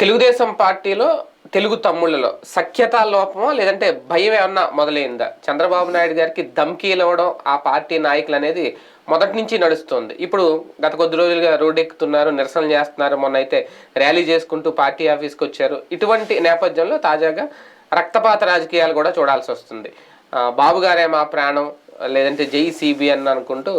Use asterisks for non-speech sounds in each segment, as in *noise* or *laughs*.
తెలుగుదేశం పార్టీలో తెలుగు తమ్ముళ్ళలో సఖ్యతా లోపమో లేదంటే భయం ఏమన్నా మొదలైందా? చంద్రబాబు నాయుడు గారికి ధమ్కీలు ఇవ్వడం ఆ పార్టీ నాయకులు అనేది మొదటి నుంచి నడుస్తుంది. ఇప్పుడు గత కొద్ది రోజులుగా రోడ్డెక్కుతున్నారు నిరసనలు చేస్తున్నారు. మొన్న అయితే ర్యాలీ చేసుకుంటూ పార్టీ ఆఫీస్కి వచ్చారు. ఇటువంటి నేపథ్యంలో తాజాగా రక్తపాత రాజకీయాలు కూడా చూడాల్సి వస్తుంది. బాబు గారే మా ప్రాణం లేదంటే జై సిబిఎన్ అనుకుంటూ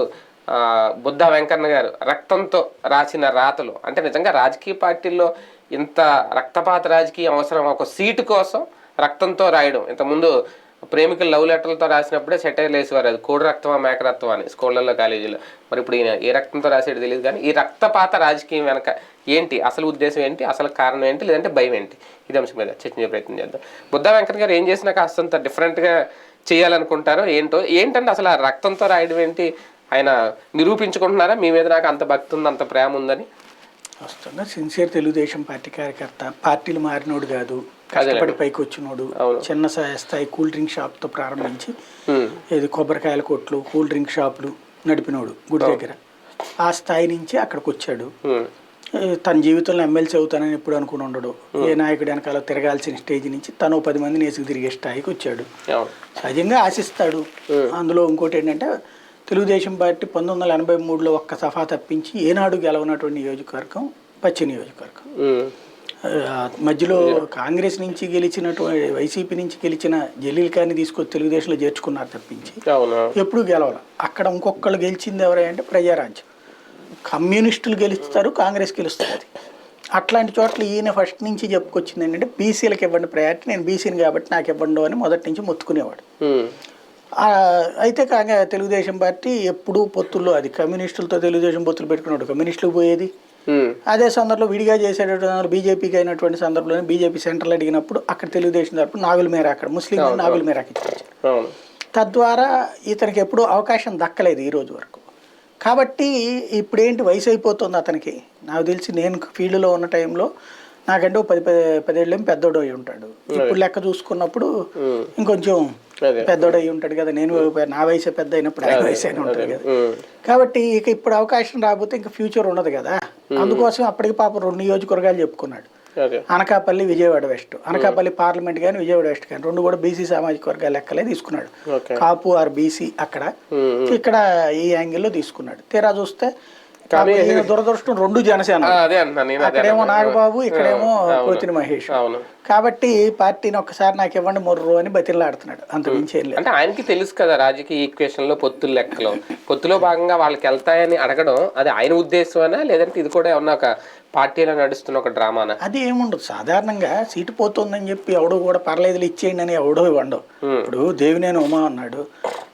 బుద్ధ వెంకన్న గారు రక్తంతో రాసిన రాతలు అంటే నిజంగా రాజకీయ పార్టీల్లో ఇంత రక్తపాత రాజకీయం అవసరం ఒక సీటు కోసం రక్తంతో రాయడం. ఇంతకుముందు ప్రేమికులు లవ్ లెటర్లతో రాసినప్పుడే సెటైర్ వేసేవారు. అది కోడి రక్తమా మేక రక్తం అని స్కూళ్ళల్లో కాలేజీలో మరి ఇప్పుడు ఈయన ఏ రక్తంతో రాసేది తెలియదు కానీ ఈ రక్తపాత రాజకీయం వెనక ఏంటి? అసలు ఉద్దేశం ఏంటి? అసలు కారణం ఏంటి? లేదంటే భయం ఏంటి? ఇది అంశం మీద చర్చించే ప్రయత్నం చేద్దాం. బుద్ధ వెంకన్న గారు ఏం చేసినా కాస్తంత డిఫరెంట్గా చేయాలనుకుంటారో ఏంటో ఏంటంటే అసలు ఆ రక్తంతో రాయడం ఏంటి? ఆయన నిరూపించుకుంటున్నారా? మీ మీద నాకు అంత భక్తి ఉంది అంత ప్రేమ ఉందని. వస్తున్నా. సిన్సియర్ తెలుగుదేశం పార్టీ కార్యకర్త పార్టీలు మారినోడు కాదు కష్టపడి పైకి వచ్చినోడు. చిన్న స్థాయి- కూల్ డ్రింక్ షాప్తో ప్రారంభించి ఏది కొబ్బరికాయల కొట్లు కూల్ డ్రింక్ షాపులు నడిపినోడు గుడి దగ్గర. ఆ స్థాయి నుంచి అక్కడికి వచ్చాడు తన జీవితంలో ఎమ్మెల్సీ అవుతానని ఎప్పుడు అనుకుని ఉండడు. ఏ నాయకుడు వెనకాల తిరగాల్సిన స్టేజ్ నుంచి తను పది మందిని వేసుకు తిరిగే స్థాయికి వచ్చాడు. సహజంగా ఆశిస్తాడు. అందులో ఇంకోటి ఏంటంటే తెలుగుదేశం పార్టీ పంతొమ్మిది వందల ఎనభై మూడులో ఒక్క సఫా తప్పించి ఏనాడు గెలవనటువంటి నియోజకవర్గం పచ్చి నియోజకవర్గం. మధ్యలో కాంగ్రెస్ నుంచి గెలిచినటువంటి వైసీపీ నుంచి గెలిచిన జలీల్ ఖాన్ని తీసుకొచ్చి తెలుగుదేశంలో చేర్చుకున్నారు తప్పించి. ఎప్పుడు గెలవాలి? అక్కడ ఇంకొకళ్ళు గెలిచింది ఎవరంటే ప్రజారాజ్యం. కమ్యూనిస్టులు గెలుస్తారు కాంగ్రెస్ గెలుస్తుంది. అట్లాంటి చోట్ల ఈయన ఫస్ట్ నుంచి చెప్పుకొచ్చింది ఏంటంటే బీసీలకు ఇవ్వండి ప్రయారిటీ నేను బీసీని కాబట్టి నాకు ఇవ్వండు అని మొదటి నుంచి మొత్తుకునేవాడు. ఆ, అయితే కాగా తెలుగుదేశం పార్టీ ఎప్పుడూ పొత్తుల్లో అది కమ్యూనిస్టులతో తెలుగుదేశం పొత్తులు పెట్టుకున్నాడు కమ్యూనిస్టులు పోయేది. అదే సందర్భంలో విడిగా చేసేటటువంటి బీజేపీకి అయినటువంటి సందర్భంలో బీజేపీ సెంట్రల్ అడిగినప్పుడు అక్కడ తెలుగుదేశం తరపు నాగుల మేర అక్కడ ముస్లిం నాగుల మేరాకి ఇచ్చారు. తద్వారా ఇతనికి ఎప్పుడూ అవకాశం దక్కలేదు ఈ రోజు వరకు. కాబట్టి ఇప్పుడేంటి వయసు అయిపోతుంది అతనికి? నాకు తెలిసి నేను ఫీల్డ్లో ఉన్న టైంలో నాకంటే పది పది పదేళ్ళేం పెద్దోడు అయి ఉంటాడు. ఇప్పుడు లెక్క చూసుకున్నప్పుడు ఇంకొంచెం పెద్దోడు అయి ఉంటాడు కదా నేను నా వయసే పెద్ద అయినప్పుడు ఆయన వయసు అయిన ఉంటాడు కదా. కాబట్టి ఇక ఇప్పుడు అవకాశం రాకపోతే ఇంకా ఫ్యూచర్ ఉండదు కదా. అందుకోసం అప్పటికి పాపం రెండు నియోజకవర్గాలు చెప్పుకున్నాడు. అనకాపల్లి విజయవాడ వెస్ట్. అనకాపల్లి పార్లమెంట్ కానీ విజయవాడ వెస్ట్ కానీ రెండు కూడా బీసీ సామాజిక వర్గాల లెక్కలే తీసుకున్నాడు. కాపు ఆర్ బీసీ అక్కడ. ఇక్కడ ఈ యాంగిల్లో తీసుకున్నాడు. తీరా చూస్తే ఈయన దురదృష్టం రెండు జనసేన. అదే అంటున్నాను అక్కడేమో నాగబాబు ఇక్కడేమో కోతిని మహేష్. అవును. కాబట్టి పార్టీని ఒక్కసారి నాకు ఇవ్వండి మొర్రు అని బతిల్లాడుతున్నాడు అంత మించి ఏం లేదు. అంటే ఆయనకి తెలుసు కదా రాజకీయ ఈక్వేషన్లో పొత్తుల లెక్కలో. పొత్తులో భాగంగా వాళ్ళకి వెళ్తాయని అడగడం అది ఆయన ఉద్దేశమేనా లేదంటే ఇది కూడా ఏమన్నా ఒక పార్టీలో నడుస్తున్న ఒక డ్రామానా? అది ఏముండదు. సాధారణంగా సీటు పోతుందని చెప్పి ఎవడు కూడా పర్లేదు ఇచ్చేయండి అని ఎవడో ఇవ్వండు ఇప్పుడు దేవినేని ఉమా అన్నాడు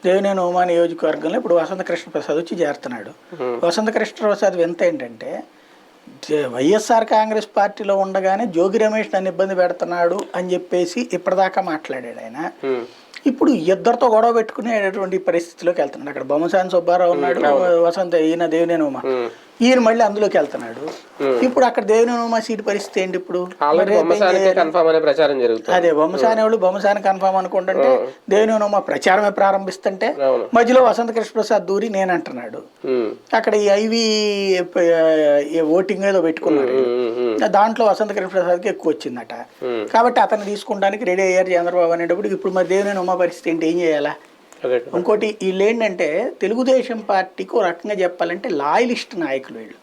దేవినేని ఉమా నియోజకవర్గంలో ఇప్పుడు వసంత కృష్ణ ప్రసాద్ వచ్చి చేరుతున్నాడు. వసంత కృష్ణ ప్రసాద్ వింత ఏంటంటే వైఎస్ఆర్ కాంగ్రెస్ పార్టీలో ఉండగానే జోగి రమేష్ నన్ను ఇబ్బంది పెడుతున్నాడు అని చెప్పేసి ఇప్పటిదాకా మాట్లాడాడు ఆయన. ఇప్పుడు ఇద్దరితో గొడవ పెట్టుకునేటువంటి పరిస్థితిలోకి వెళ్తున్నాడు. అక్కడ బొమ్మసాని సుబ్బారావు ఉన్నాడు వసంత ఈయన దేవినేని ఉమ్. ఈయన మళ్ళీ అందులోకి వెళ్తున్నాడు. ఇప్పుడు అక్కడ దేవినేని ఉమా సీటు పరిస్థితి ఏంటి ఇప్పుడు? అదే బొమ్మసాని వాళ్ళు బొమ్మసాని కన్ఫామ్ అనుకుంటుంటే దేవినేని ఉమా ప్రచారమే ప్రారంభిస్తుంటే మధ్యలో వసంత కృష్ణ ప్రసాద్ దూరి నేను అంటున్నాడు. అక్కడ ఈ ఐవి ఓటింగ్ ఏదో ఉమ్, దాంట్లో వసంత కృష్ణ ప్రసాద్కి ఎక్కువ వచ్చిందట. కాబట్టి అతను తీసుకుంటానికి రెడీ అయ్యారు చంద్రబాబు అనేటప్పుడు. ఇప్పుడు మరి దేవినేని ఉమా పరిస్థితి ఏంటి? ఏం చేయాలా. ఇంకోటి వీళ్ళు ఏంటంటే తెలుగుదేశం పార్టీకి ఒక రకంగా చెప్పాలంటే లాయలిస్ట్ నాయకులు వీళ్ళు.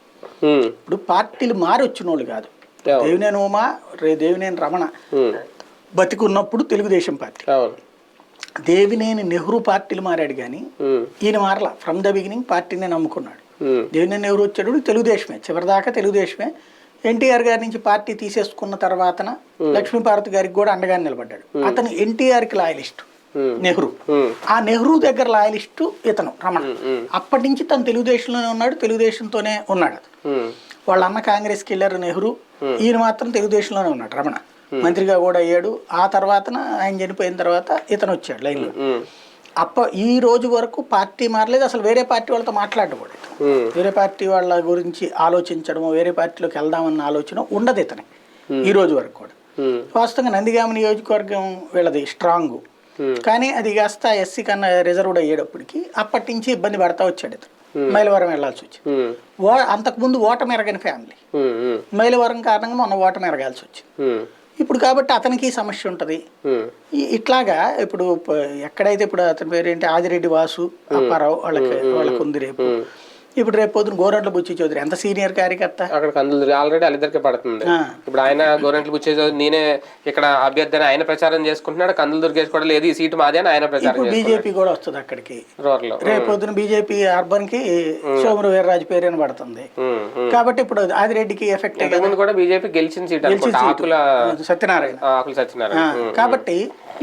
ఉమ్, ఇప్పుడు పార్టీలు మారి వచ్చిన వాళ్ళు కాదు. దేవినేని ఉమా రే దేవినేని రమణ ఉమ్, బతికున్నప్పుడు తెలుగుదేశం పార్టీ. దేవినేని నెహ్రూ పార్టీలు మారాడు కానీ ఉమ్, ఈయన మారలా. ఫ్రమ్ ద బిగినింగ్ పార్టీనే నమ్ముకున్నాడు. దేవినేని నెహ్రూ వచ్చాడు తెలుగుదేశమే. చివరిదాకా తెలుగుదేశమే. ఎన్టీఆర్ గారి నుంచి పార్టీ తీసేసుకున్న తర్వాతన లక్ష్మీపార్వతి గారికి కూడా అండగా నిలబడ్డాడు. అతను ఎన్టీఆర్కి లాయలిస్ట్. నెహ్రూ. ఆ నెహ్రూ దగ్గర లాయలిస్టు ఇతను రమణ. అప్పటి నుంచి తను తెలుగుదేశంలోనే ఉన్నాడు తెలుగుదేశంతోనే ఉన్నాడు. వాళ్ళ అన్న కాంగ్రెస్కి వెళ్ళారు నెహ్రూ. ఈయన మాత్రం తెలుగుదేశంలోనే ఉన్నాడు రమణ. మంత్రిగా కూడా అయ్యాడు. ఆ తర్వాతన ఆయన చనిపోయిన తర్వాత ఇతను వచ్చాడు లైన్లో. అప్ప ఈ రోజు వరకు పార్టీ మారలేదు అసలు వేరే పార్టీ వాళ్ళతో మాట్లాడకూడదు వేరే పార్టీ వాళ్ళ గురించి ఆలోచించడము వేరే పార్టీలోకి వెళ్దామన్న ఆలోచన ఉండదు ఇతని. ఈ రోజు వరకు కూడా. వాస్తవంగా నందిగామ నియోజకవర్గం వీళ్ళది స్ట్రాంగ్. కానీ అది కాస్త ఎస్సీ కన్నా రిజర్వ్డ్ అయ్యేటప్పటికి అప్పటి నుంచి ఇబ్బంది పడతా వచ్చాడు ఇతను. మైలవరం వెళ్ళాల్సి వచ్చింది ఓ అంతకుముందు ఓటమి ఎరగని ఫ్యామిలీ మైలవరం కారణంగా మొన్న ఓటమి ఎరగాల్సి వచ్చింది ఇప్పుడు కాబట్టి అతనికి సమస్య ఉంటుంది. ఇట్లాగా ఇప్పుడు ఎక్కడైతే ఇప్పుడు అతని పేరు ఏంటి ఆదిరెడ్డి వాసు అప్పారావు వాళ్ళకి వాళ్ళకి ఉంది రేపు. ఇప్పుడు రేపు పొద్దున గోరంట్ల బుచ్చి చౌదరి. ఎంత సీనియర్ కార్యకర్త? అక్కడ కందులు ఆల్రెడీ వాళ్ళిద్దరికి పడుతుంది. ఇప్పుడు ఆయన గవర్నమెంట్ బుచ్చేది నేనే ఇక్కడ అభ్యర్థిని ఆయన ప్రచారం చేసుకుంటున్నాడు కందులు దుర్గేష్ కూడా లేదు ఈ సీటు మాది అని ఆయన ప్రచారం బీజేపీ కూడా వస్తుంది అక్కడికి. రూరల్ రేపు పొద్దున బీజేపీ అర్బన్కి సోమరు వీర్రాజు పేరు అని పడుతుంది. కాబట్టి ఇప్పుడు ఆదిరెడ్డికి ఎఫెక్ట్ కూడా బీజేపీ గెలిచిన సీట్ ఆకుల సత్యనారాయణ. ఆకుల సత్యనారాయణ. కాబట్టి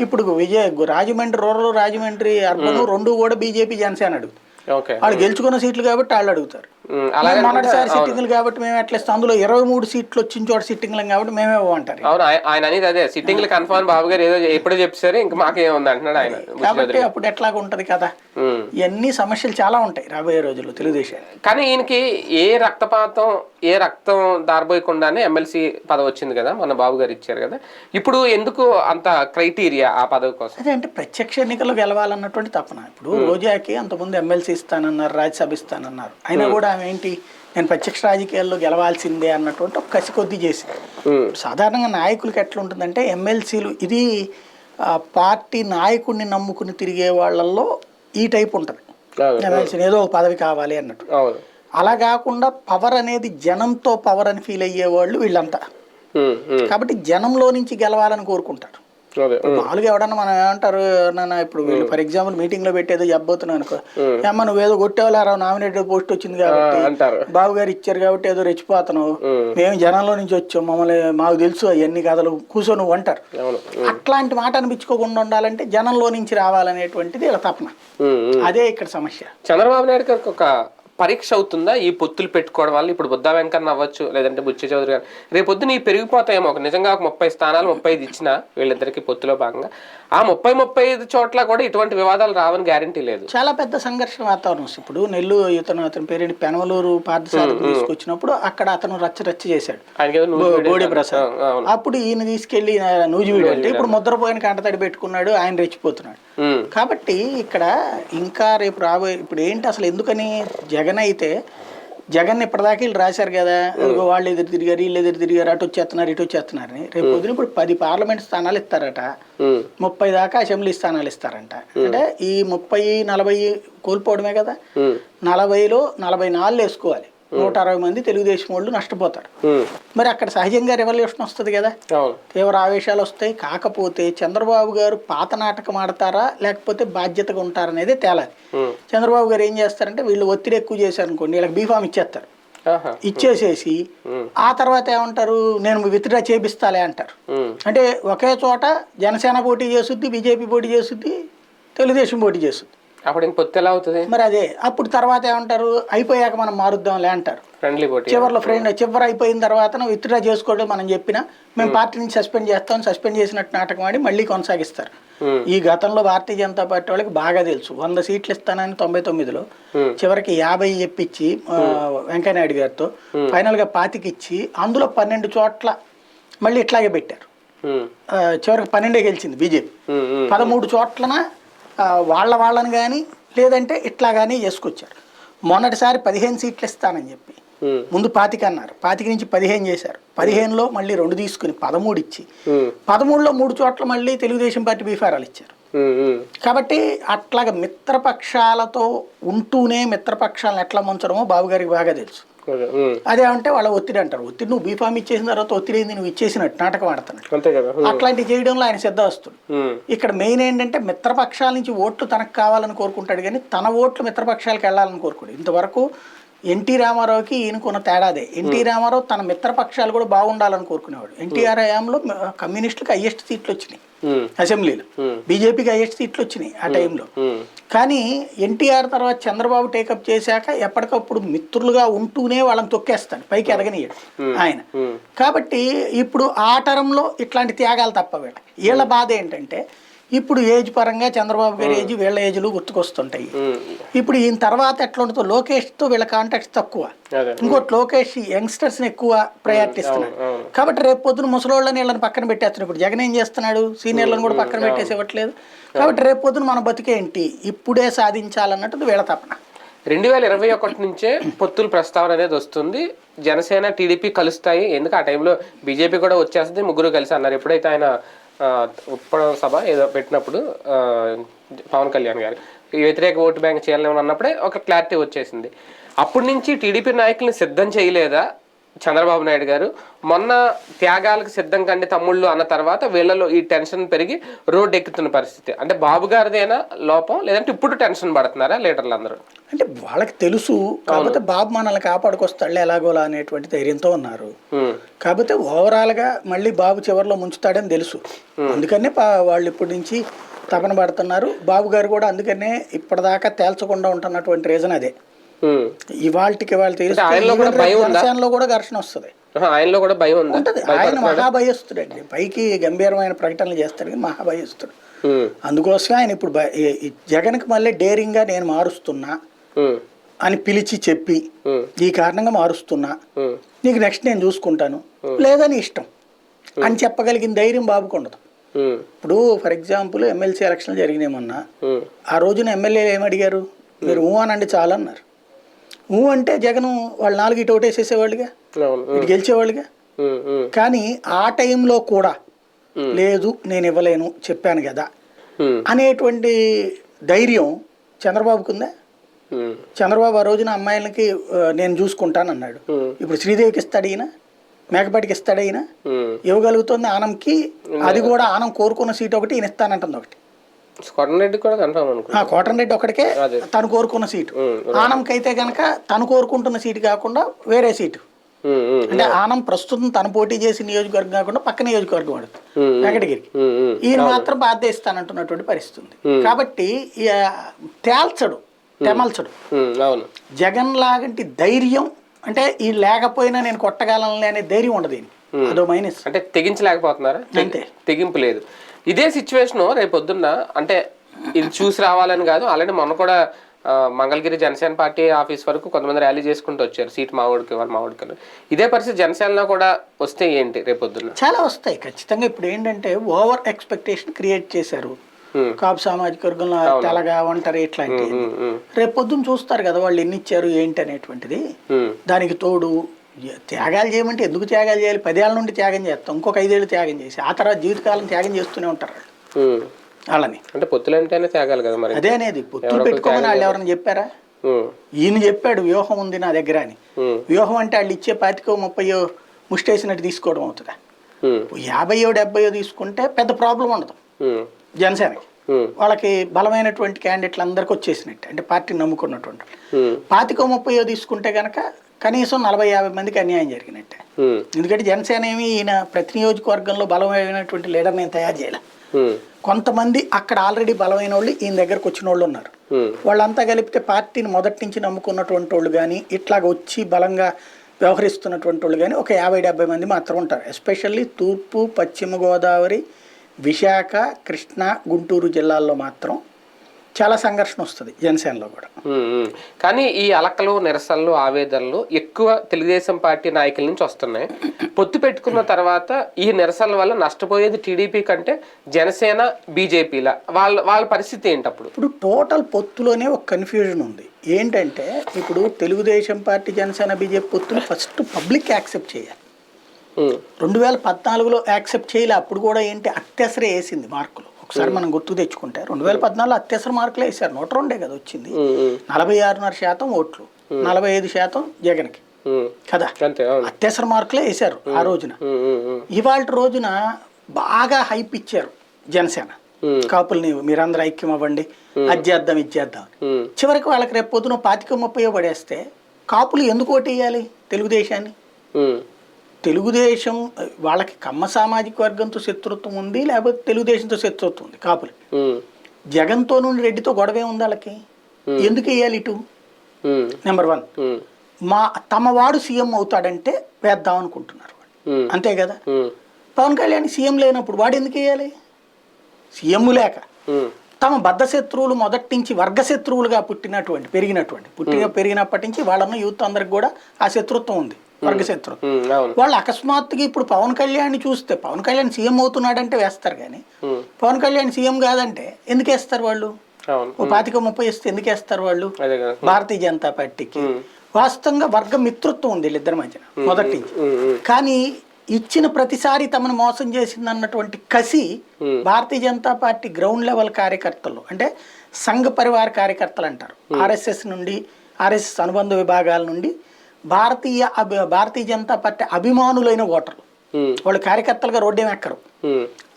ఇప్పుడు విజయ్ రాజమండ్రి రూరల్ రాజమండ్రి అర్బన్ రెండు కూడా బీజేపీ జనసేన అడుగుతారు ఓకే వాళ్ళు గెలుచుకున్న సీట్లు కాబట్టి వాళ్ళు అడుగుతారు. అలాగే మొన్నటిసారి సిట్టింగ్లు కాబట్టి మేము ఎట్లా ఇస్తాం అందులో ఇరవై మూడు సీట్లు వచ్చిన చోట సిట్టింగ్లు కాబట్టి మేమే ఇవ్వమంటారు అవును ఆయ- ఆయన అనేది అదే. సిట్టింగ్లు కన్ఫర్మ్ బాబు గారు ఏదో ఎప్పుడో చెప్పారు ఇంకా మాకేముంది అంటున్నాడు ఆయన కాబట్టి అప్పుడు ఎట్లాగ ఉంటది కదా. ఇవన్నీ సమస్యలు చాలా ఉంటాయి రాబోయే రోజుల్లో తెలుగుదేశం. కానీ ఈయనకి ఏ రక్తపాతం ఏ రక్తం దారబోయకుండానే ఎమ్మెల్సీ పదవి వచ్చింది కదా మన బాబు గారు ఇచ్చారు కదా. ఇప్పుడు ఎందుకు అంత క్రైటీరియా ఆ పదవి కోసం? అదే అంటే ప్రత్యక్ష ఎన్నికల్లో గెలవాలన్నటువంటి తపన. ఇప్పుడు రోజాకి అంతకుముందు ఎమ్మెల్సీ ఇస్తానన్నారు రాజ్యసభ ఇస్తానన్నారు. అయినా కూడా ఆమె ఏంటి? నేను ప్రత్యక్ష రాజకీయాల్లో గెలవాల్సిందే అన్నటువంటి ఒక కసి కొద్దీ చేసింది సాధారణంగా నాయకులకి ఎట్లా ఉంటుందంటే ఎమ్మెల్సీలు ఇది పార్టీ నాయకుడిని నమ్ముకుని తిరిగే వాళ్ళల్లో ఈ టైప్ ఉంటుంది. అవును ఎమ్మెల్సీ ఏదో ఒక పదవి కావాలి అన్నట్టు. అలా కాకుండా పవర్ అనేది జనంతో పవర్ అని ఫీల్ అయ్యేవాళ్ళు వీళ్ళంతా. ఉమ్, ఉమ్, కాబట్టి జనంలో నుంచి గెలవాలని కోరుకుంటారు. మామూలుగా ఎవడన్నా మనం ఏమంటారు నాన్న ఇప్పుడు వీళ్ళు ఫర్ ఎగ్జాంపుల్ మీటింగ్లో పెట్టేదో చెప్పబోతున్నాను అనుకో ఏమ్మా నువ్వు ఏదో కొట్టేవాళ్ళ నామినేటెడ్ పోస్ట్ వచ్చింది కాబట్టి బాబు గారు ఇచ్చారు కాబట్టి ఏదో రెచ్చిపోతున్నావు. మేము జనంలో నుంచి వచ్చాం మమ్మల్ని మాకు తెలుసు అవన్నీ కథలు కూర్చో నువ్వు అంటారు అట్లాంటి మాట అనిపించుకోకుండా ఉండాలంటే జనంలో నుంచి రావాలనేటువంటిది ఇలా తపన. అదే ఇక్కడ సమస్య. చంద్రబాబు నాయుడు గారికి ఒక పరీక్ష అవుతుందా? ఈ పొత్తులు పెట్టుకోవడం వల్ల ఇప్పుడు బుద్ధా వెంకన్న అవ్వచ్చు లేదంటే బుచ్చ చౌదరి గారు. రేపు పొద్దున ఈ పెరిగిపోతాయేమో ఒక నిజంగా ఒక ముప్పై స్థానాలు ముప్పై ఐదు ఇచ్చిన వీళ్ళిద్దరికి పొత్తులో భాగంగా. ఆ ముప్పై ముప్పై ఐదు చోట్ల కూడా ఇటువంటి వివాదాలు రావని గ్యారంటీ లేదు. చాలా పెద్ద సంఘర్షణ వాతావరణం. ఇప్పుడు నెల్లూరు ఇతను అతని పేరేంటి? పెనమలూరు పార్థసారథి తీసుకొచ్చినప్పుడు అక్కడ అతను రచ్చ రచ్చ చేశాడు బోడి అంటారు. ప్రసాద్. అప్పుడు ఈయన తీసుకెళ్ళి నూజివీడు అంటే ఇప్పుడు ముద్రపోయిన కంటతడి పెట్టుకున్నాడు ఆయన రెచ్చిపోతున్నాడు. కాబట్టి ఇక్కడ ఇంకా రేపు రాబోయే ఇప్పుడు ఏంటి అసలు ఎందుకని జగన్ అయితే జగన్ ఇప్పటిదాకా వీళ్ళు రాశారు కదా వాళ్ళు ఎదురు తిరిగారు వీళ్ళు ఎదురు తిరిగారు అటు వచ్చేస్తున్నారు ఇటు వచ్చేస్తున్నారని. రేపు పొద్దున ఇప్పుడు పది పార్లమెంట్ స్థానాలు ఇస్తారట. ముప్పై దాకా అసెంబ్లీ స్థానాలు ఇస్తారంట. అంటే ఈ ముప్పై నలభై కోల్పోవడమే కదా. నలభైలో నలభై నాలుగు వేసుకోవాలి. నూట అరవై మంది తెలుగుదేశం వాళ్ళు నష్టపోతారు. మరి అక్కడ సహజంగా రెవల్యూషన్ వస్తుంది కదా? తీవ్ర ఆవేశాలు వస్తాయి. కాకపోతే చంద్రబాబు గారు పాత నాటకం ఆడతారా? లేకపోతే బాధ్యతగా ఉంటారనేదే తేలాలి. చంద్రబాబు గారు ఏం చేస్తారంటే వీళ్ళు ఒత్తిడి ఎక్కువ చేశారు అనుకోండి వీళ్ళకి బీఫామ్ ఇచ్చేస్తారు. ఇచ్చేసేసి ఆ తర్వాత ఏమంటారు? నేను విత్డ్రా చేపిస్తాలే అంటారు. అంటే ఒకే చోట జనసేన పోటీ చేస్తుంది బీజేపీ పోటీ చేస్తుంది తెలుగుదేశం పోటీ చేస్తుంది అప్పుడు ఇంక పొత్తు ఎలా అవుతుంది? మరి అదే అప్పుడు తర్వాత ఏమంటారు? అయిపోయాక మనం మారుద్దాంలే అంటారు. ఫ్రెండ్లీ పోటీ చివరిలో ఫ్రెండ్ చివరి అయిపోయిన తర్వాత విత్డ్రా చేసుకోవడం మనం చెప్పినా మేము పార్టీ నుంచి సస్పెండ్ చేస్తాం సస్పెండ్ చేసినట్టు నాటకం ఆడి మళ్ళీ కొనసాగిస్తారు. ఉమ్, ఈ గతంలో భారతీయ జనతా పార్టీ వాళ్ళకి బాగా తెలుసు. వంద సీట్లు ఇస్తానని తొంభై తొమ్మిదిలో Hmm. చివరికి యాభై చెప్పించి వెంకయ్యనాయుడు గారితో ఫైనల్గా పాతికిచ్చి అందులో పన్నెండు చోట్ల మళ్ళీ ఇట్లాగే పెట్టారు. చివరికి పన్నెండే గెలిచింది బీజేపీ. పదమూడు చోట్లన వాళ్ళ వాళ్ళని కానీ లేదంటే ఇట్లా కానీ చేసుకొచ్చారు. మొన్నటిసారి పదిహేను సీట్లు ఇస్తానని చెప్పి. ముందు పాతిక అన్నారు. పాతిక నుంచి పదిహేను చేశారు. పదిహేనులో మళ్ళీ రెండు తీసుకుని పదమూడు ఇచ్చి. పదమూడులో మూడు చోట్ల మళ్ళీ తెలుగుదేశం పార్టీ బీఫారాలు ఇచ్చారు. కాబట్టి అట్లాగ మిత్రపక్షాలతో ఉంటూనే మిత్రపక్షాలను ఎట్లా ముంచడమో బాబు గారికి బాగా తెలుసు. అదేమంటే వాళ్ళ ఒత్తిడి అంటారు. ఒత్తిడి నువ్వు బీఫామ్ ఇచ్చేసిన తర్వాత ఒత్తిడి ఏంది నువ్వు ఇచ్చేసినట్టు నాటకం ఆడుతున్నాడు అంతే కదా ఉమ్, అట్లాంటివి చేయడంలో ఆయన సిద్ధవస్తుడు ఇక్కడ మెయిన్ ఏంటంటే మిత్రపక్షాల నుంచి ఓట్లు తనకు కావాలని కోరుకుంటాడు కానీ తన ఓట్లు మిత్రపక్షాలకు వెళ్ళాలని కోరుకోడు. ఇంతవరకు ఎన్టీ రామారావుకి ఈయనకున్న తేడాదే. ఎన్టీ రామారావు తన మిత్రపక్షాలు కూడా బాగుండాలని కోరుకునేవాడు. ఎన్టీఆర్ హయాంలో కమ్యూనిస్టులకు హయ్యెస్ట్ సీట్లు వచ్చినాయి. అసెంబ్లీలో. బీజేపీకి హయ్యెస్ట్ సీట్లు వచ్చినాయి ఆ టైంలో. కానీ ఎన్టీఆర్ తర్వాత చంద్రబాబు టేకప్ చేశాక ఎప్పటికప్పుడు మిత్రులుగా ఉంటూనే వాళ్ళని తొక్కేస్తాడు. పైకి ఎదగనీయడు ఆయన. కాబట్టి ఇప్పుడు ఆ టర్మ్లో ఇట్లాంటి త్యాగాలు తప్ప వీళ్ళ బాధ ఏంటంటే ఇప్పుడు ఏజ్ పరంగా చంద్రబాబు గారి ఏజ్ వీళ్ళ ఏజ్లు గుర్తుకొస్తుంటాయి. ఇప్పుడు ఈయన తర్వాత ఎట్లా ఉంటుందో లోకేష్తో వీళ్ళ కాంటాక్ట్స్ తక్కువ. ఇంకోటి లోకేష్ యంగ్స్టర్స్ని ఎక్కువ ప్రయారిటీ ఇస్తున్నాడు అవును. కాబట్టి రేపు పొద్దున ముసలోళ్ళని వీళ్ళని పక్కన పెట్టేస్తున్నాడు. ఇప్పుడు జగన్ ఏం చేస్తున్నాడు? సీనియర్లను కూడా పక్కన పెట్టేసి ఇవ్వట్లేదు. కాబట్టి రేపు పొద్దున మన బతికేంటి ఇప్పుడే సాధించాలన్నట్టు వీళ్ళ తపన. రెండు వేల ఇరవై ఒకటి నుంచే పొత్తుల ప్రస్తావన అనేది వస్తుంది. జనసేన టీడీపీ కలుస్తాయి. ఎందుకు? ఆ టైంలో బీజేపీ కూడా వచ్చేస్తుంది ముగ్గురు కలిసి అన్నారు. ఎప్పుడైతే ఆయన ఉప్పడం సభ ఏదో పెట్టినప్పుడు పవన్ కళ్యాణ్ గారు. ఈ వ్యతిరేక ఓటు బ్యాంక్ చేయాలని అన్నప్పుడే ఒక క్లారిటీ వచ్చేసింది. అప్పటి నుంచి టీడీపీ నాయకుల్ని సిద్ధం చేయలేదా? చంద్రబాబు నాయుడు గారు. మొన్న త్యాగాలకు సిద్ధం కండి తమ్ముళ్ళు అన్న తర్వాత వీళ్ళలో ఈ టెన్షన్ పెరిగి రోడ్డు ఎక్కుతున్న పరిస్థితి. అంటే బాబు గారిదేనా లోపం? లేదంటే ఇప్పుడు టెన్షన్ పడుతున్నారా లీడర్లు అందరూ? అంటే వాళ్ళకి తెలుసు. కాకపోతే బాబు మనల్ని కాపాడుకొస్తాడులే ఎలాగోలా అనేటువంటి ధైర్యంతో ఉన్నారు. కాకపోతే ఓవరాల్గా మళ్ళీ బాబు చివరిలో ముంచుతాడని తెలుసు. అందుకనే పా- వాళ్ళు ఇప్పటి నుంచి తపన పడుతున్నారు. బాబు గారు కూడా అందుకనే ఇప్పటిదాకా తేల్చకుండా ఉంటున్నటువంటి రీజన్ అదే. ఇవాళకి వాళ్ళు కూడా? జనసేనలో ఘర్షణ వస్తుంది. ఆయనలో కూడా భయం ఉందా? ఉంటది. ఆయన మహాభయస్తుడండి. పైకి గంభీరమైన ప్రకటనలు చేస్తాడు కానీ మహాభయస్తుడు. అందుకోసమే ఆయన ఇప్పుడు జగన్కి మళ్ళీ డేరింగ్గా నేను మారుస్తున్నా అని పిలిచి చెప్పి ఈ కారణంగా మారుస్తున్నా నీకు నెక్స్ట్ నేను చూసుకుంటాను. లేదా నీ ఇష్టం అని చెప్పగలిగిన ధైర్యం బాబుకు ఉండదు. ఇప్పుడు ఫర్ ఎగ్జాంపుల్ ఎమ్మెల్సీ ఎలక్షన్లు జరిగినాయి మొన్న. ఆ రోజున ఎమ్మెల్యేలు ఏమడిగారు? మీరు ఊ అనండి చాలన్నారు. ఊ అంటే జగన్ వాళ్ళు నాలుగు ఇటు ఓటేసేసేవాళ్ళుగా ఇటు గెలిచేవాళ్ళుగా. కానీ ఆ టైంలో కూడా. లేదు నేను ఇవ్వలేను చెప్పాను కదా. అనేటువంటి ధైర్యం చంద్రబాబుకు ఉందా చంద్రబాబు ఆ రోజున అమ్మాయిలకి నేను చూసుకుంటాను అన్నాడు ఇప్పుడు శ్రీదేవికి ఇస్తాడు ఈయన మేకపాటికి ఇస్తాడు ఈయన. ఇవ్వగలుగుతుంది ఆనంకి అది కూడా ఆనం కోరుకున్న సీట్ ఒకటి ఈయన ఇస్తానంటుంది ఒకటి. రెడ్డి కూడా అనుకో రెడ్డి ఒకటికే. తను కోరుకున్న సీటు. ఆనంకి అయితే కనుక తను కోరుకుంటున్న సీటు కాకుండా వేరే సీటు. అంటే ఆనం ప్రస్తుతం తను పోటీ చేసి నియోజకవర్గం కాకుండా పక్క నియోజకవర్గం వాడు ఉమ్, వెంకటగిరికి ఉమ్, ఉమ్, ఈయన మాత్రం బాధ్యత ఇస్తానంటున్నటువంటి పరిస్థితి ఉంది. కాబట్టి తేల్చడు తెమల్చడు. జగన్ లాగంటి ధైర్యం అంటే ఈ లేకపోయినా నేను కొట్టగలను అనే ధైర్యం ఉండదు. అదో మైనస్. అంటే తెగించలేకపోతున్నారా? తెగి- అంతే. తెగింపు లేదు. ఇదే సిచ్యువేషన్ రేపు పొద్దున్న అంటే ఇది చూసి రావాలని కాదు ఆల్రెడీ మొన్న కూడా మంగళగిరి జనసేన పార్టీ ఆఫీస్ వరకు కొంతమంది ర్యాలీ చేసుకుంటూ వచ్చారు సీట్ మావోడికి వాళ్ళు మావోడికి. ఇదే పరిస్థితి జనసేనలో కూడా వస్తే ఏంటి రేపు పొద్దున్న? చాలా వస్తాయి ఖచ్చితంగా. ఇప్పుడు ఏంటంటే ఓవర్ ఎక్స్పెక్టేషన్ క్రియేట్ చేశారు. కాపు సామాజిక వర్గంలో తెలగా ఒంటరి ఉమ్, రేపు పొద్దున్న చూస్తారు కదా వాళ్ళు ఎన్ని ఇచ్చారు ఏంటి అనేటువంటిది. దానికి తోడు త్యాగాలు చేయమంటే ఎందుకు త్యాగాలు చేయాలి? పదేళ్ళ నుండి త్యాగం చేస్తాం. ఇంకొక ఐదేళ్ళు త్యాగం చేసి ఆ తర్వాత జీవితకాలం త్యాగం చేస్తూనే ఉంటారు వాళ్ళు. వాళ్ళని. అంటే పొత్తులు అంటేనే తేగాలి కదా మరి? అదే అనేది. పొత్తులు పెట్టుకోమని వాళ్ళు ఎవరైనా చెప్పారా? ఈయన చెప్పాడు వ్యూహం ఉంది నా దగ్గర అని. వ్యూహం అంటే వాళ్ళు ఇచ్చే పాతికో ముప్పయో ముష్టేసినట్టు తీసుకోవడం అవుతుందా? యాభైయో డెబ్బయో తీసుకుంటే పెద్ద ప్రాబ్లం ఉండదు. జనసేనకి. వాళ్ళకి బలమైనటువంటి క్యాండిడేట్లు అందరికీ వచ్చేసినట్టు. అంటే పార్టీని నమ్ముకున్నటువంటి పాతికో ముప్పయో తీసుకుంటే కనుక కనీసం నలభై యాభై మందికి అన్యాయం జరిగినట్టే. ఎందుకంటే జనసేన ఏమి ఈయన ప్రతి నియోజకవర్గంలో బలమైనటువంటి లీడర్ నేను తయారు చేయాలి. కొంతమంది అక్కడ ఆల్రెడీ బలమైన వాళ్ళు ఈయన దగ్గరకు వచ్చిన వాళ్ళు ఉన్నారు వాళ్ళంతా కలిపితే పార్టీని మొదటి నుంచి నమ్ముకున్నటువంటి వాళ్ళు కానీ ఇట్లాగ వచ్చి బలంగా వ్యవహరిస్తున్నటువంటి వాళ్ళు కానీ ఒక యాభై డెబ్బై మంది మాత్రం ఉంటారు. ఎస్పెషల్లీ తూర్పు పశ్చిమ గోదావరి విశాఖ కృష్ణా గుంటూరు జిల్లాల్లో మాత్రం చాలా సంఘర్షణ వస్తుంది జనసేనలో కూడా. కానీ ఈ అలకలు నిరసనలు ఆవేదనలు ఎక్కువ తెలుగుదేశం పార్టీ నాయకుల నుంచి వస్తున్నాయి. పొత్తు పెట్టుకున్న తర్వాత ఈ నిరసనల వల్ల నష్టపోయేది టీడీపీ కంటే జనసేన బీజేపీల. వాళ్ళ వాళ్ళ పరిస్థితి ఏంటి అప్పుడు? ఇప్పుడు టోటల్ పొత్తులోనే ఒక కన్ఫ్యూజన్ ఉంది. ఏంటంటే ఇప్పుడు తెలుగుదేశం పార్టీ జనసేన బీజేపీ పొత్తులు ఫస్ట్ పబ్లిక్ యాక్సెప్ట్ చేయాలి. రెండు వేల పద్నాలుగులో యాక్సెప్ట్ చేయలే అప్పుడు కూడా ఏంటి అత్యవసరే వేసింది మార్కులు. ఒకసారి మనం గుర్తు తెచ్చుకుంటే రెండు వేల పద్నాలుగులో అత్యవసర మార్కులు వేశారు. నూట రెండే కదా వచ్చింది. నలభై ఆరున్నర శాతం ఓట్లు. నలభై ఐదు శాతం జగన్కి. కదా? అత్యవసర మార్కులే వేశారు ఆ రోజున. ఇవాళ రోజున బాగా హైప్ ఇచ్చారు జనసేన. కాపుల్ని మీరందరూ ఐక్యం అవ్వండి. అది చేద్దాం ఇది చేద్దాం. ఉమ్, చివరికి వాళ్ళకి రేపు పొద్దున పాతిక ముప్పై పడేస్తే కాపులు ఎందుకు ఓటేయాలి తెలుగుదేశాన్ని? తెలుగుదేశం వాళ్ళకి కమ్మ సామాజిక వర్గంతో శత్రుత్వం ఉంది లేకపోతే తెలుగుదేశంతో శత్రుత్వం ఉంది కాపులు. జగన్తో నుండి రెడ్డితో గొడవే ఉంది వాళ్ళకి. ఎందుకు వేయాలి ఇటు? నెంబర్ వన్ మా తమ వాడు సీఎం అవుతాడంటే వేద్దాం అనుకుంటున్నారు అంతే కదా? పవన్ కళ్యాణ్ సీఎం లేనప్పుడు వాడు ఎందుకు వేయాలి? సీఎం లేక. తమ బద్ధ శత్రువులు మొదటి నుంచి వర్గ శత్రువులుగా పుట్టినటువంటి పెరిగినటువంటి పుట్టిన పెరిగినప్పటి నుంచి వాళ్ళన్న యూత్ అందరికి కూడా ఆ శత్రుత్వం ఉంది. వర్గ శత్రుత్వం ఉమ్, అవును. వాళ్ళు అకస్మాత్తుగా ఇప్పుడు పవన్ కళ్యాణ్ చూస్తే పవన్ కళ్యాణ్ సీఎం అవుతున్నాడంటే వేస్తారు కానీ పవన్ కళ్యాణ్ సీఎం కాదంటే ఎందుకు వేస్తారు వాళ్ళు? ఓ పాతిక ముప్పై ఇస్తే ఎందుకు వేస్తారు వాళ్ళు? భారతీయ జనతా పార్టీకి. వాస్తవంగా వర్గ మిత్రత్వం ఉంది వీళ్ళిద్దరి మధ్యన మొదటి. నుంచి కానీ ఇచ్చిన ప్రతిసారి తమను మోసం చేసింది అన్నటువంటి కసి Bharatiya Janata party ground level కార్యకర్తలు అంటే సంఘ పరివార కార్యకర్తలు అంటారు. ఆర్ఎస్ఎస్ నుండి ఆర్ఎస్ఎస్ అనుబంధ విభాగాల నుండి భారతీయ అభి భారతీయ జనతా పార్టీ అభిమానులైన ఓటర్లు. వాళ్ళు కార్యకర్తలుగా రోడ్డేం ఎక్కరు.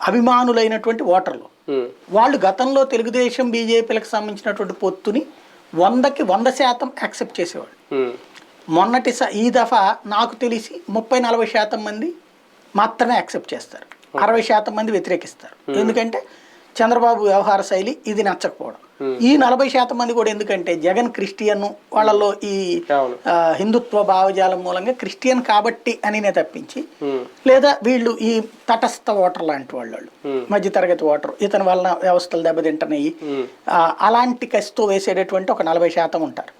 అభిమానులైనటువంటి ఓటర్లు. వాళ్ళు గతంలో తెలుగుదేశం బీజేపీలకు సంబంధించినటువంటి పొత్తుని వందకి వంద శాతం యాక్సెప్ట్ చేసేవాళ్ళు. మొన్నటి ఈ దఫా నాకు తెలిసి ముప్పై నలభై శాతం మంది మాత్రమే యాక్సెప్ట్ చేస్తారు. అరవై శాతం మంది వ్యతిరేకిస్తారు. ఎందుకంటే చంద్రబాబు వ్యవహార శైలి ఇది నచ్చకపోవడం. ఈ నలభై శాతం మంది కూడా ఎందుకంటే జగన్ క్రిస్టియన్ వాళ్ళలో ఈ హిందుత్వ భావజాలం మూలంగా క్రిస్టియన్ కాబట్టి అనినే తప్పించి లేదా వీళ్ళు ఈ తటస్థ ఓటర్ లాంటి వాళ్ళు. మధ్యతరగతి ఓటర్ ఇతని వలన వ్యవస్థలు దెబ్బతింటున్నాయి. అలాంటి కసితో వేసేటటువంటి ఒక నలభై శాతం ఉంటారు.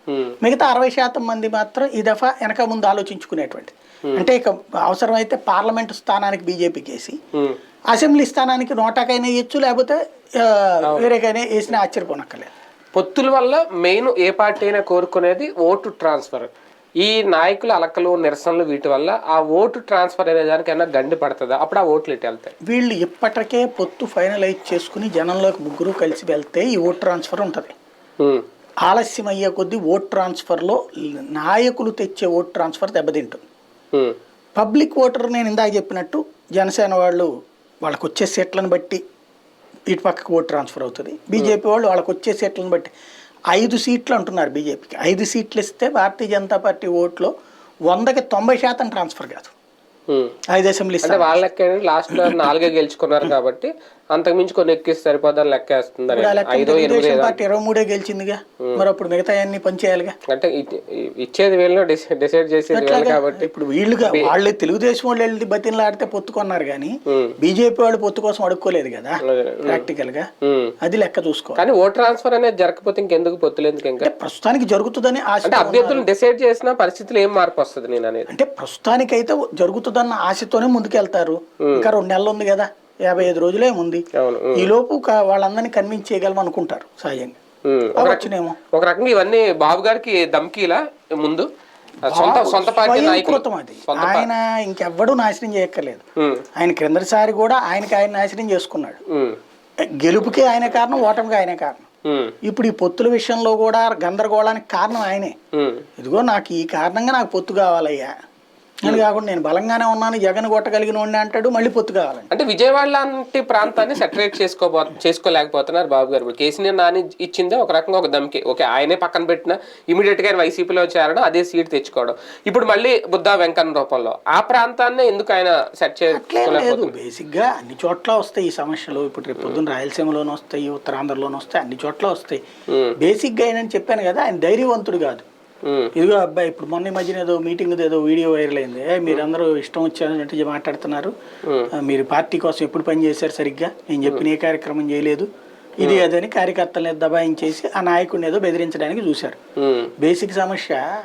మిగతా అరవై శాతం మంది మాత్రం ఈ దఫా వెనక ముందు ఆలోచించుకునేటువంటి అంటే ఇక అవసరమైతే పార్లమెంటు స్థానానికి బీజేపీకి వేసి ఉమ్. అసెంబ్లీ స్థానానికి నోటాకైనా వేయచ్చు లేకపోతే వేరేకైనా వేసినా ఆశ్చర్యపోనక్కర్లేదు. పొత్తుల వల్ల మెయిన్ ఏ పార్టీ అయినా కోరుకునేది ఓటు ట్రాన్స్ఫర్. ఈ నాయకుల అలకలు నిరసనలు వీటి వల్ల ఆ ఓటు ట్రాన్స్ఫర్ అనే దానికైనా గండి పడుతుందా? అప్పుడు ఆ ఓట్లు ఇటు వెళ్తాయి? వీళ్ళు ఇప్పటికే పొత్తు ఫైనలైజ్ చేసుకుని జనంలోకి ముగ్గురు కలిసి వెళ్తే ఈ ఓట్ ట్రాన్స్ఫర్ ఉంటుంది. ఆలస్యం అయ్యే కొద్దీ ఓట్ ట్రాన్స్ఫర్లో నాయకులు తెచ్చే ఓట్ ట్రాన్స్ఫర్ దెబ్బతింటుంది. పబ్లిక్ ఓటర్ నేను ఇందాక చెప్పినట్టు జనసేన వాళ్ళు వాళ్ళకి వచ్చే సీట్లను బట్టి ఇటు పక్కకు ఓట్ ట్రాన్స్ఫర్ అవుతుంది. బీజేపీ వాళ్ళు వాళ్ళకి వచ్చే సీట్లను బట్టి ఐదు సీట్లు అంటున్నారు బీజేపీకి. ఐదు సీట్లు ఇస్తే భారతీయ జనతా పార్టీ ఓట్లో వందకి తొంభై శాతం ట్రాన్స్ఫర్ కాదు. ఐదు అసెంబ్లీ అంటే వాళ్ళకి లాస్ట్లో నాలుగే గెలుచుకున్నారు కాబట్టి అంతకు మించి కొన్ని ఎక్కిస్తే సరిపోదని లెక్క లెక్క తెలుగుదేశం పార్టీ ఇరవై మూడే గెలిచిందిగా. మరి అప్పుడు మిగతా అన్ని పనిచేయాలిగా. అంటే ఇచ్చేది వీళ్ళు డిసైడ్ చేసేది వీళ్ళు ఎట్లాగా? కాబట్టి. ఇప్పుడు వీళ్ళుగా వాళ్ళు తెలుగుదేశం వాళ్ళు వెళ్ళి బతిలాడితే పొత్తుకున్నారు కానీ బీజేపీ వాళ్ళు పొత్తు కోసం అడుక్కోలేదు కదా. ప్రాక్టికల్గా. అది లెక్క చూసుకోవాలి. కానీ ఓట్ ట్రాన్స్ఫర్ అనేది జరగకపోతే ఇంకెందుకు పొత్తులు ఎందుకు ఇంకా? ప్రస్తుతానికి జరుగుతుందని అభ్యర్థులు డిసైడ్ చేసిన పరిస్థితులు ఏం మార్పు వస్తుంది నేను అనేది అంటే ప్రస్తుతానికైతే జరుగుతుందన్న ఆశతోనే ముందుకెళ్తారు. ఇంకా రెండు నెలలు ఉంది కదా యాభై ఐదు రోజులే ఉంది. అవును ఉమ్, ఈ లోపు క- వాళ్ళందరినీ కన్విన్స్ చేయగలం అనుకుంటారు సహజంగా వచ్చినేమో. ఒక రకంగా ఇవన్నీ బాబు గారికి దమ్కీలా ముందు? ఆ సొంత సొంత పార్టీ నాయకులు. స్వయంకృతం అది. ఆయన ఇంకెవ్వడూ నాశనం చేయక్కర్లేదు. ఆయన క్రిందటిసారి కూడా ఆయనకి ఆయన నాశనం చేసుకున్నాడు. గెలుపుకి ఆయనే కారణం ఓటమికి ఆయనే కారణం. ఇప్పుడు ఈ పొత్తుల విషయంలో కూడా గందరగోళానికి కారణం ఆయనే. ఇదిగో నాకు ఈ కారణంగా నాకు పొత్తు కావాలయ్యా. అని కాకుండా నేను బలంగానే ఉన్నాను జగన్ కొట్టగలిగిన వాడిని అంటాడు మళ్ళీ పొత్తు కావాలని అంటే విజయవాడ లాంటి ప్రాంతాన్ని సెటరేట్ చేసుకోబో చేసుకోలేకపోతున్నారు బాబు గారు. ఇప్పుడు కేసీఆర్ నాని ఇచ్చిందే ఒక రకంగా ఒక దమ్కి. ఓకే ఆయనే పక్కన పెట్టిన ఇమీడియట్గా ఆయన వైసీపీలో చేరడం అదే సీట్ తెచ్చుకోవడం. ఇప్పుడు మళ్ళీ బుద్ధా వెంకన్న రూపంలో. ఆ ప్రాంతాన్ని ఎందుకు ఆయన సెట్ అట్లేం లేదు. చేసుకోలేకపోతున్నారు బేసిక్గా అన్ని చోట్ల వస్తాయి ఈ సమస్యలు. ఇప్పుడు రేపు పొద్దున్న రాయలసీమలోనే వస్తాయి ఉత్తరాంధ్రలోనే వస్తాయి అన్ని చోట్ల వస్తాయి. బేసిక్గా ఏంటని చెప్పాను కదా ఆయన ధైర్యవంతుడు కాదు. ఇదిగో అబ్బాయి ఇప్పుడు మొన్న ఈ మధ్యన ఏదో మీటింగ్ ఏదో వీడియో వైరల్ అయింది. "ఏ, మీరందరూ ఇష్టం వచ్చినట్టు మాట్లాడుతున్నారు. ఆ, మీరు పార్టీ కోసం ఎప్పుడు పని చేశారు సరిగ్గా? నేను చెప్పిన ఏ కార్యక్రమం చేయలేదు. ఇది అదని కార్యకర్తల్ని దబాయించేసి ఆ నాయకుడిని ఏదో బెదిరించడానికి చూశారు. బేసిక్ సమస్య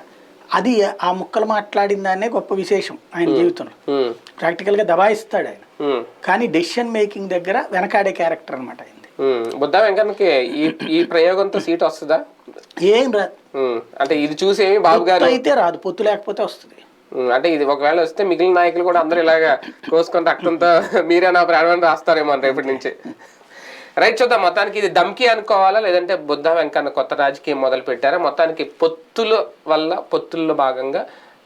అది ఆ ముక్కలు మాట్లాడిన దాన్నే గొప్ప విశేషం ఆయన జీవితంలో. ఉమ్, ప్రాక్టికల్గా దబాయిస్తాడు ఆయన. కానీ డెసిషన్ మేకింగ్ దగ్గర వెనకాడే క్యారెక్టర్ అనమాట. బుద్ధా వెంకన్నకి ఈ ఈ ప్రయోగంతో సీట్ వస్తుందా? ఏం రాదు అంటే ఇది చూసేమి బాబు గారు అయితే రాదు పొత్తు లేకపోతే వస్తుంది. అంటే ఇది ఒకవేళ వస్తే మిగిలిన నాయకులు కూడా అందరూ ఇలాగా కోసుకొని రక్తంతో *laughs* మీరే నా ప్రాణం రాస్తారేమో రేపటి నుంచి. రైట్ చూద్దాం. మొత్తానికి ఇది దమ్కి అనుకోవాలా లేదంటే బుద్ధ వెంకన్న కొత్త రాజకీయం మొదలు పెట్టారా? మొత్తానికి పొత్తుల వల్ల పొత్తుల్లో భాగంగా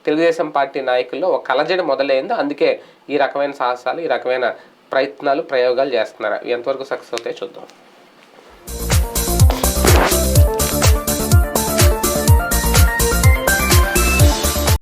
తెలుగుదేశం పార్టీ నాయకుల్లో ఒక కలజడి మొదలైంది. అందుకే ఈ రకమైన సాహసాలు ఈ రకమైన ప్రయత్నాలు ప్రయోగాలు చేస్తున్నారు? ఎంతవరకు సక్సెస్ అవుతాయో చూద్దాం.